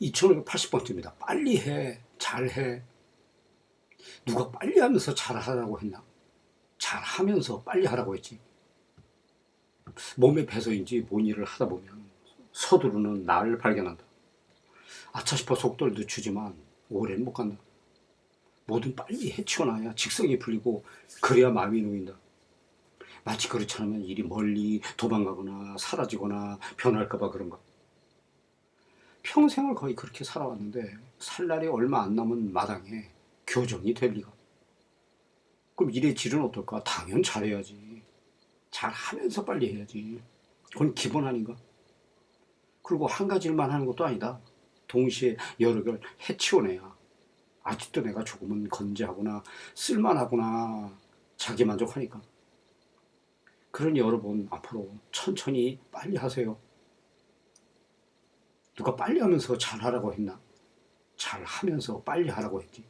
2580번째입니다. 빨리 해. 잘해. 누가 빨리 하면서 잘하라고 했나? 잘하면서 빨리 하라고 했지. 몸에 배서인지 뭔 일을 하다 보면 서두르는 나를 발견한다. 아차 싶어 속도를 늦추지만 오래는 못 간다. 뭐든 빨리 해치워놔야 직성이 풀리고 그래야 마음이 놓인다. 마치 그렇지 않으면 일이 멀리 도망가거나 사라지거나 변할까봐 그런가. 평생을 거의 그렇게 살아왔는데 살 날이 얼마 안 남은 마당에 교정이 될 리가. 그럼 일의 질은 어떨까? 당연 잘해야지. 잘하면서 빨리 해야지. 그건 기본 아닌가? 그리고 한 가지 일만 하는 것도 아니다. 동시에 여러 개를 해치워내야 아직도 내가 조금은 건재하구나 쓸만하구나 자기 만족하니까. 그러니 여러분 앞으로 천천히 빨리 하세요. 누가 빨리 하면서 잘하라고 했나? 잘하면서 빨리 하라고 했지.